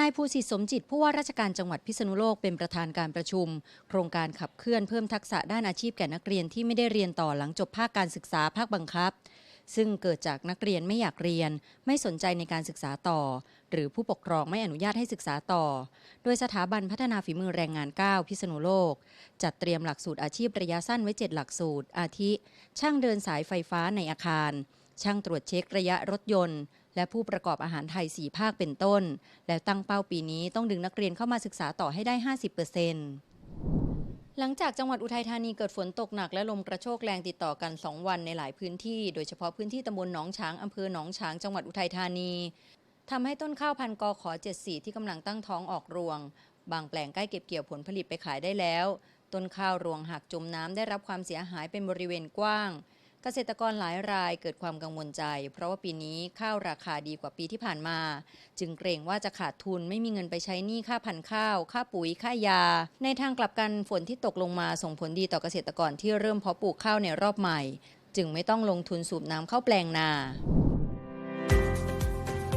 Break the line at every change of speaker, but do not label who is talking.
นายภูสิทธิ์สมจิตผู้ว่าราชการจังหวัดพิษณุโลกเป็นประธานการประชุม โครงการขับเคลื่อนเพิ่มทักษะด้านอาชีพแก่นักเรียนที่ไม่ได้เรียนต่อหลังจบภาคการศึกษาภาคบังคับ ซึ่งเกิดจากนักเรียนไม่อยากเรียน ไม่สนใจในการศึกษาต่อ หรือผู้ปกครองไม่อนุญาตให้ศึกษาต่อ โดยสถาบันพัฒนาฝีมือแรงงาน 9 พิษณุโลก จัดเตรียมหลักสูตรอาชีพระยะสั้นไว้ 7 หลักสูตร อาทิ ช่างเดินสายไฟฟ้าในอาคาร ช่างตรวจเช็คระยะรถยนต์ และผู้ประกอบอาหารไทย 4 ภาคเป็นต้น แล้วตั้งเป้าปีนี้ต้องดึงนักเรียนเข้ามาศึกษาต่อให้ได้ 50%หลังจากจังหวัดอุทัยธานีเกิดฝนตกหนักและลมกระโชกแรงติดต่อกัน 2 วันในหลายพื้นที่ โดยเฉพาะพื้นที่ตำบลหนองฉางอำเภอหนองฉางจังหวัดอุทัยธานีทำให้ต้นข้าวพันกอขอ74 ที่กำลังตั้งท้องออกรวง บางแปลงใกล้เก็บเกี่ยวผลผลิตไปขายได้แล้ว ต้นข้าวรวงหักจมน้ำได้รับความเสียหายเป็นบริเวณกว้าง เกษตรกรหลายรายเกิดความกังวลใจ เพราะว่าปีนี้ข้าวราคาดีกว่าปีที่ผ่านมา จึงเกรงว่าจะขาดทุนไม่มีเงินไปใช้หนี้ค่าพันข้าว ค่าปุ๋ยค่ายา ในทางกลับกันฝนที่ตกลงมาส่งผลดีต่อเกษตรกรที่เริ่มเพาะปลูกข้าวในรอบใหม่ จึงไม่ต้องลงทุนสูบน้ำเข้าแปลงนา